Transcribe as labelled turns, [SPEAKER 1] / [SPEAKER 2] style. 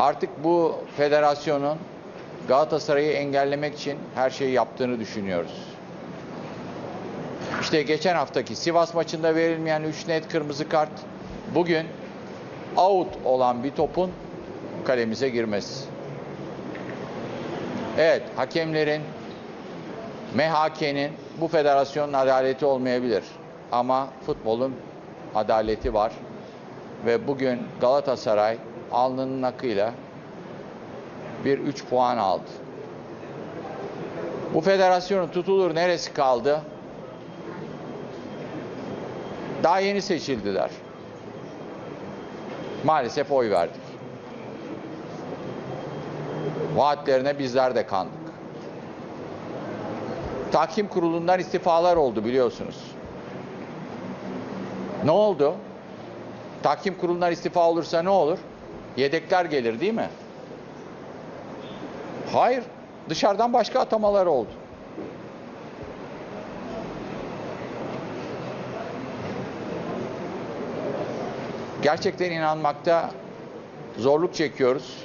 [SPEAKER 1] Artık bu federasyonun Galatasaray'ı engellemek için her şeyi yaptığını düşünüyoruz. İşte geçen haftaki Sivas maçında verilmeyen 3 net kırmızı kart bugün out olan bir topun kalemize girmesi. Evet, hakemlerin, MHK'nin bu federasyonun adaleti olmayabilir. Ama futbolun adaleti var. Ve bugün Galatasaray alnının akıyla bir 3 puan aldı. Bu federasyonun tutulur neresi kaldı? Daha yeni seçildiler. Maalesef oy verdik. Vaatlerine bizler de kandık. Tahkim kurulundan istifalar oldu biliyorsunuz. Ne oldu? Tahkim kurulundan istifa olursa ne olur? Yedekler gelir değil mi? Hayır. Dışarıdan başka atamalar oldu. Gerçekten inanmakta zorluk çekiyoruz.